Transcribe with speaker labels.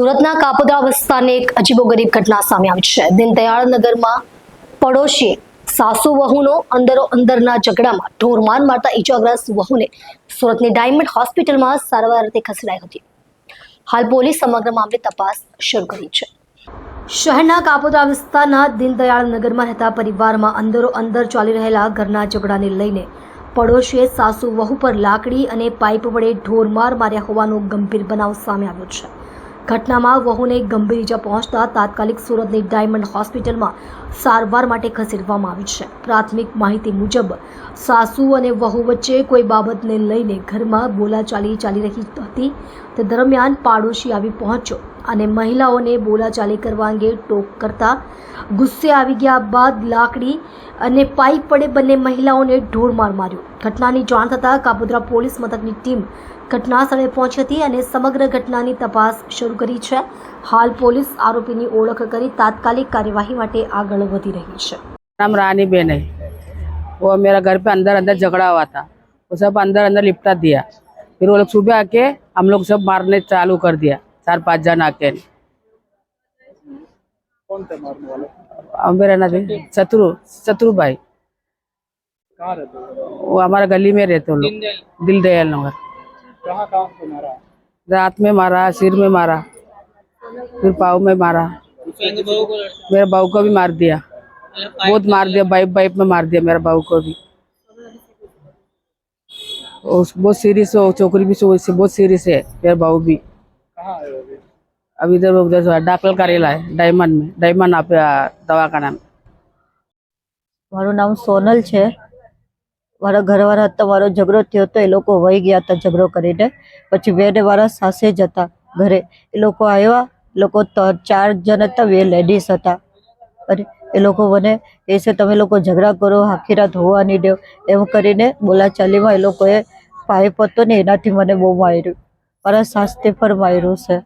Speaker 1: સુરતના કાપોદ્રા વિસ્તારની એક અજીબોગરીબ ઘટના સામે આવી છે. દીનદયાળ નગરમાં પડોશીએ સાસુ વહુનો અંદરો અંદરના ઝઘડામાં ઢોરમાર મારતા ઈજાગ્રસ્ત વહુને સુરતની ડાયમંડ હોસ્પિટલમાં સારવાર અર્થે ખસેડાઈ હતી. હાલ પોલીસ સમગ્ર મામલે તપાસ શરૂ કરી છે. શહેરના કાપોદ્રા વિસ્તારના દીનદયાળ નગરમાં રહેતા પરિવારમાં અંદરો અંદર ચાલી રહેલા ઘરના ઝઘડાને લઈને પડોશીએ સાસુ વહુ પર લાકડી અને પાઇપ વડે ઢોરમાર માર્યા હોવાનો ગંભીર બનાવ સામે આવ્યો છે. ઘટનામાં વહુને ગંભીર ઇજા પહોંચતા તાત્કાલિક સુરતની ડાયમંડ હોસ્પિટલમાં સારવાર માટે ખસેડવામાં આવી છે. પ્રાથમિક માહિતી મુજબ, સાસુ અને વહુ વચ્ચે કોઈ બાબતને લઈને ઘરમાં બોલાચાલી ચાલી રહી હતી. તે દરમિયાન પાડોશી આવી પહોંચ્યો. અને મહિલાઓને બોલાચાલી કરવા અંગે ટોક કરતા ગુસ્સે આવી ગયા બાદ લાકડી અને પાઇપ વડે બંને મહિલાઓને ઢોરમાર માર્યો ઘટનાની જાણ થતાં કાપોદ્રા પોલીસ મથકની ટીમ ઘટના સ્થળે પહોંચી હતી અને સમગ્ર ઘટનાની તપાસ શરૂ કરી છે હાલ પોલીસ આરોપીની ઓળખ કરી તાત્કાલિક કાર્યવાહી માટે આગળ વધી રહી છે
Speaker 2: नाम रानी बेन है वो मेरा घर पे अंदर अंदर झगड़ा हुआ था वो सब अंदर अंदर लिपटा दिया फिर वो लोग सुबह आके हम लोग सब मारने चालू कर दिया चार पाँच जन आके।
Speaker 3: कौन थे मारने वाले?
Speaker 2: मेरा ना शत्रु शत्रु भाई।
Speaker 3: कहाँ रहते
Speaker 2: वो हमारा गली में रहते लोग। दिल दयाल नगर।
Speaker 3: कहाँ कहाँ पे मारा?
Speaker 2: रात में मारा सिर में मारा फिर पाँव में मारा। मेरे बहू को भी मार दिया। बहुत मार दिया बाइप बाइप में मार दिया मेरे बहू को भी। बहुत सीरियस हो छोकरी भी सो- बहुत सीरियस है मेरे बहू भी।
Speaker 3: कहाँ अभी
Speaker 2: अब इधर उधर से दाखिल करेला है डायमंड में डायमंड आप दवाखाना में
Speaker 4: મારું નામ સોનલ છે મારા ઘરવાળા હતા મારો ઝઘડો થયો હતો એ લોકો વહી ગયા હતા ઝઘડો કરીને પછી બે ને મારા સાસે જ હતા ઘરે એ લોકો આવ્યા એ લોકો ત- ચાર જણ હતા બે લેડીઝ હતા અને એ લોકો મને કહે છે તમે લોકો ઝઘડા કરો આખી રાત હોવા નહીં દેવ એમ કરીને બોલાચાલીમાં એ લોકોએ પાઇપ હતો ને એનાથી મને બહુ માર્યું મારા સાસથી પર માર્યું છે